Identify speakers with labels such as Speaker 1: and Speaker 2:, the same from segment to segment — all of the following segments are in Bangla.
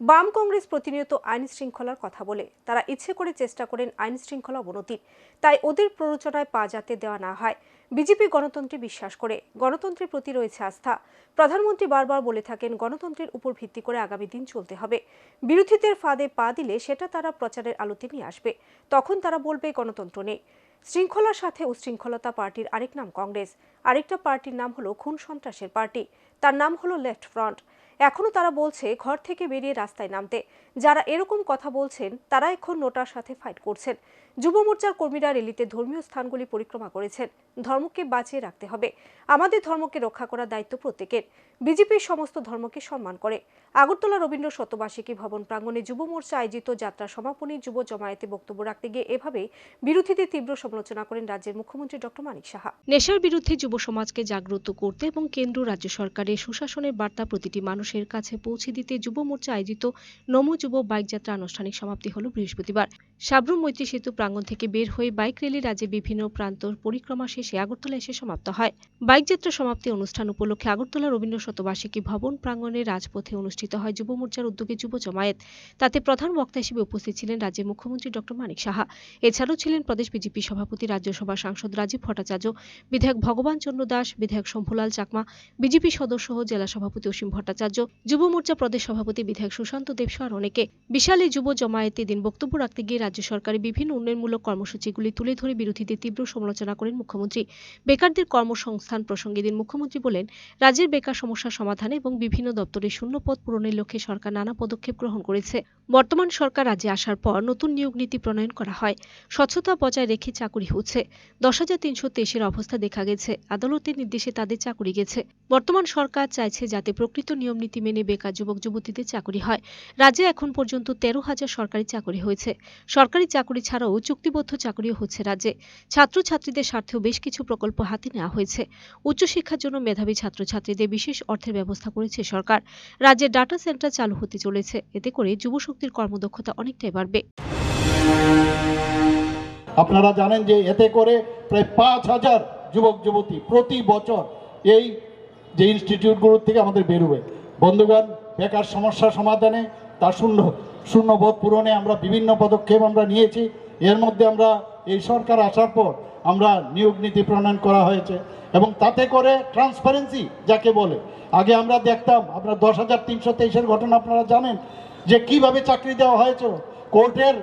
Speaker 1: বাম কংগ্রেস প্রতিনিয়ত আইন শৃঙ্খলার কথা বলে। তারা ইচ্ছে করে চেষ্টা করেন আইন শৃঙ্খলা অবনতির তাই ওদের প্ররোচনায় পা যাতে দেওয়া না হয়, বিজেপি গণতন্ত্রে বিশ্বাস করে। গণতন্ত্রের প্রতি রয়েছে আস্থা। প্রধানমন্ত্রী বারবার বলে থাকেন, গণতন্ত্রের উপর ভিত্তি করে আগামী দিন চলতে হবে। বিরোধীদের ফাঁদে পা দিলে সেটা তারা প্রচারের আলোতে নিয়ে আসবে। তখন তারা বলবে, গণতন্ত্র নেই। শৃঙ্খলার সাথে উশৃঙ্খলতা পার্টির আরেক নাম কংগ্রেস। আরেকটা পার্টির নাম হলো খুন সন্ত্রাসের পার্টি। তার নাম হলো লেফট ফ্রন্ট। এখনও তারা বলছে ঘর থেকে বেরিয়ে রাস্তায় নামতে। যারা এরকম কথা বলছেন, তারা এখন নোটার সাথে ফাইট করছেন। যুব মোর্চার কর্মীরা রেলিতে ধর্মীয় স্থানগুলি পরিক্রমা করেছেন। ধর্মকে বাঁচিয়ে রাখতে হবে। আমাদের ধর্মকে রক্ষা করার দায়িত্ব প্রত্যেকের। বিজেপির সমস্ত ধর্মকে সম্মান করে। আগরতলা রবীন্দ্র শতবার্ষিকী ভবন প্রাঙ্গণে যুব মোর্চা আয়োজিত যাত্রা সমাপনী যুব জমায়েতে বক্তব্য রাখতে গিয়ে এভাবে বিরোধীদের তীব্র সমালোচনা করেন রাজ্যের মুখ্যমন্ত্রী ডক্টর মানিক সাহা।
Speaker 2: নেশার বিরুদ্ধে যুব সমাজকে জাগ্রত করতে এবং কেন্দ্র রাজ্য সরকারের সুশাসনের বার্তা প্রতিটি মানুষের কাছে পৌঁছে দিতে যুব মোর্চা আয়োজিত নমো যুব বাইক যাত্রা আনুষ্ঠানিক সমাপ্তি হল বৃহস্পতিবার। সাবরুম মৈত্রী সেতু প্রাঙ্গণ থেকে বের হয়ে বাইক র্যালি রাজ্যের বিভিন্ন প্রান্ত পরিক্রমা শেষে আগরতলা এসে সমাপ্ত হয়। বাইক যাত্রা সমাপ্তি অনুষ্ঠান উপলক্ষে আগরতলা রবীন্দ্র শতবার্ষিকী ভবন প্রাঙ্গণে রাজপথে অনুষ্ঠিত হয় যুব মোর্চার উদ্যোগে যুব জমায়েত। তাতে প্রধান বক্তা হিসেবে উপস্থিত ছিলেন রাজ্যের মুখ্যমন্ত্রী ডক্টর মানিক সাহা। এছাড়াও ছিলেন প্রদেশ বিজেপি সভাপতি রাজ্যসভা সাংসদ রাজীব ভট্টাচার্য, বিধায়ক ভগবান চন্দ্র দাস, বিধায়ক শম্ভুলাল চাকমা, বিজেপি সদস্য জেলা সভাপতি অসীম ভট্টাচার্য, যুব মোর্চা প্রদেশ সভাপতি বিধায়ক সুশান্ত দেবসহ আর অনেকে। বিশাল এই যুব জমায়েতে দিন বক্তব্য রাখতে গিয়ে রাজ্য সরকারের বিভিন্ন উন্নয়নমূলক কর্মসূচিগুলি তুলে ধরে বিরোধীদের তীব্র সমালোচনা করেন মুখ্যমন্ত্রী। বেকারদের কর্মসংস্থান প্রসঙ্গে দিন মুখ্যমন্ত্রী বলেন, রাজ্যের বেকার সমস্যা সমাধানে এবং বিভিন্ন দপ্তরের শূন্য পদ পূরণের লক্ষ্যে সরকার নানা পদক্ষেপ গ্রহণ করেছে। বর্তমান সরকার রাজ্যে আসার পর নতুন নিয়োগ নীতি প্রণয়ন করা হয়। স্বচ্ছতা বজায় রেখে চাকুরি হচ্ছে। দশ হাজার তিনশো তেইশের অবস্থা দেখা গেছে। আদালতের নির্দেশে তাদের চাকুরি গেছে। বর্তমান সরকার চাইছে যাতে প্রকৃত নিয়ম নীতি মেনে বেকার যুবক যুবতীদের চাকুরি হয়। রাজ্যে এখন পর্যন্ত তেরো হাজার সরকারি চাকুরি হয়েছে। সরকারি চাকুরি ছাড়াও চুক্তিবদ্ধ চাকরিও হচ্ছে রাজ্যে। ছাত্রছাত্রীদের স্বার্থেও বেশ কিছু প্রকল্প হাতে নেওয়া হয়েছে। উচ্চশিক্ষার জন্য মেধাবী ছাত্রছাত্রীদের বিশেষ অর্থের ব্যবস্থা করেছে সরকার। রাজ্যে ডাটা সেন্টার চালু হতে চলেছে। এতে করে যুবশক্তির কর্মদক্ষতা অনেকটাই বাড়বে।
Speaker 3: আপনারা জানেন যে এতে করে প্রায় পাঁচ হাজার যুবক, যুবতী প্রতি বছর এই যে ইনস্টিটিউটগুলোর থেকে আমাদের বেরোবে। বন্ধুগণ, বেকার সমস্যা সমাধানে তার শূন্য, শূন্যবোধ পূরণে আমরা বিভিন্ন পদক্ষেপ আমরা নিয়েছি। এর মধ্যে আমরা এই সরকার আসার পর আমরা নিয়োগ নীতি প্রণয়ন করা হয়েছে এবং তাতে করে ট্রান্সপারেন্সি যাকে বলে। আগে আমরা দেখতাম আপনার দশ হাজার তিনশো তেইশের ঘটনা আপনারা জানেন, যে কীভাবে চাকরি দেওয়া হয়েছে, কোর্টের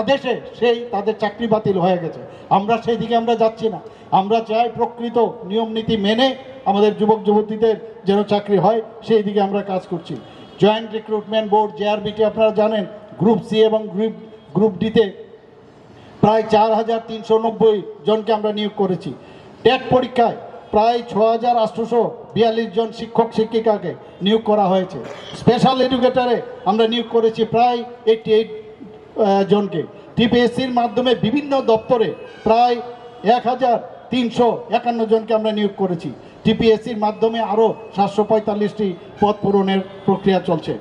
Speaker 3: আদেশে সেই তাদের চাকরি বাতিল হয়ে গেছে। আমরা সেই দিকে আমরা যাচ্ছি না। আমরা চাই প্রকৃত নিয়ম নীতি মেনে আমাদের যুবক যুবতীদের যেন চাকরি হয়, সেই দিকে আমরা কাজ করছি। জয়েন্ট রিক্রুটমেন্ট বোর্ড জেআরবিটি আপনারা জানেন গ্রুপ সি এবং গ্রুপ গ্রুপ ডিতে প্রায় চার হাজার তিনশো নব্বই জনকে আমরা নিয়োগ করেছি। টেট পরীক্ষায় প্রায় ছ হাজার আটশোশো বিয়াল্লিশ জন শিক্ষক শিক্ষিকাকে নিয়োগ করা হয়েছে। স্পেশাল এডুকেটরে আমরা নিয়োগ করেছি প্রায় এইটটি এইট জনকে। টিপিএসসির মাধ্যমে বিভিন্ন দপ্তরে প্রায় এক হাজার তিনশো একান্ন জনকে আমরা নিয়োগ করেছি। টিপিএসসির মাধ্যমে আরও সাতশো পঁয়তাল্লিশটি পদ পূরণের প্রক্রিয়া চলছে।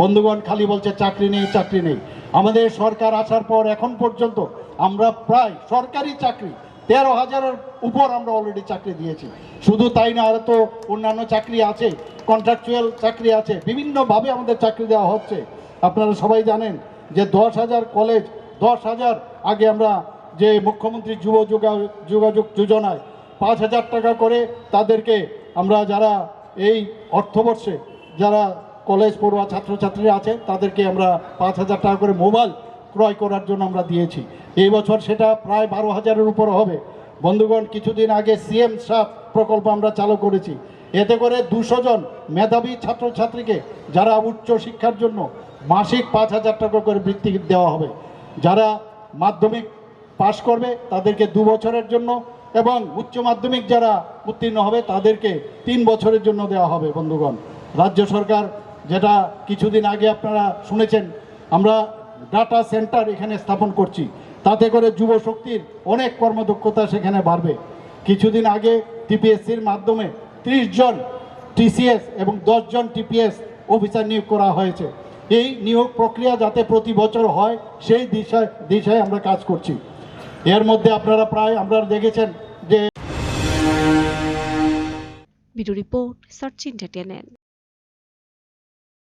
Speaker 3: বন্ধুগণ, খালি বলছে চাকরি নেই চাকরি নেই। আমাদের সরকার আসার পর এখন পর্যন্ত আমরা প্রায় সরকারি চাকরি, তেরো হাজারের উপর আমরা অলরেডি চাকরি দিয়েছি। শুধু তাই না আরও তো অন্যান্য চাকরি আছে কন্ট্রাকচুয়াল চাকরি আছে, বিভিন্নভাবে আমাদের চাকরি দেওয়া হচ্ছে। আপনারা সবাই জানেন যে দশ হাজার কলেজ দশ হাজার আগে আমরা যে মুখ্যমন্ত্রী যুব যোগা- যোগাযোগ যোজনায় পাঁচ হাজার টাকা করে তাদেরকে আমরা যারা এই অর্থবর্ষে, যারা কলেজ পড়ুয়া ছাত্রছাত্রীরা আছে, তাদেরকে আমরা পাঁচ হাজার টাকা করে মোবাইল ক্রয় করার জন্য আমরা দিয়েছি। এই বছর সেটা প্রায় বারো হাজারের উপর হবে। বন্ধুগণ, কিছুদিন আগে সিএম সাত প্রকল্প আমরা চালু করেছি। এতে করে দুশো জন মেধাবী ছাত্রছাত্রীকে যারা উচ্চ শিক্ষার জন্য মাসিক পাঁচ হাজার টাকা করে বৃত্তি দেওয়া হবে, যারা মাধ্যমিক পাশ করবে তাদেরকে দু বছরের জন্য এবং উচ্চ মাধ্যমিক যারা উত্তীর্ণ হবে তাদেরকে তিন বছরের জন্য দেওয়া হবে। বন্ধুগণ, রাজ্য সরকার যেটা কিছুদিন আগে আপনারা শুনেছেন, আমরা ডাটা সেন্টার এখানে স্থাপন করছি। তাতে করে যুব শক্তির অনেক কর্মদক্ষতা সেখানে বাড়বে। কিছুদিন আগে টিপিএসসির মাধ্যমে ত্রিশ জন টিসিএস এবং জন টিপিএস অফিসার নিয়োগ করা হয়েছে। এই নিয়োগ প্রক্রিয়া যাতে প্রতি বছর হয়, সেই দিশায় দিশায় আমরা কাজ করছি। এর মধ্যে আপনারা প্রায় আপনারা দেখেছেন যে
Speaker 2: ব্যুরো রিপোর্ট, সার্চ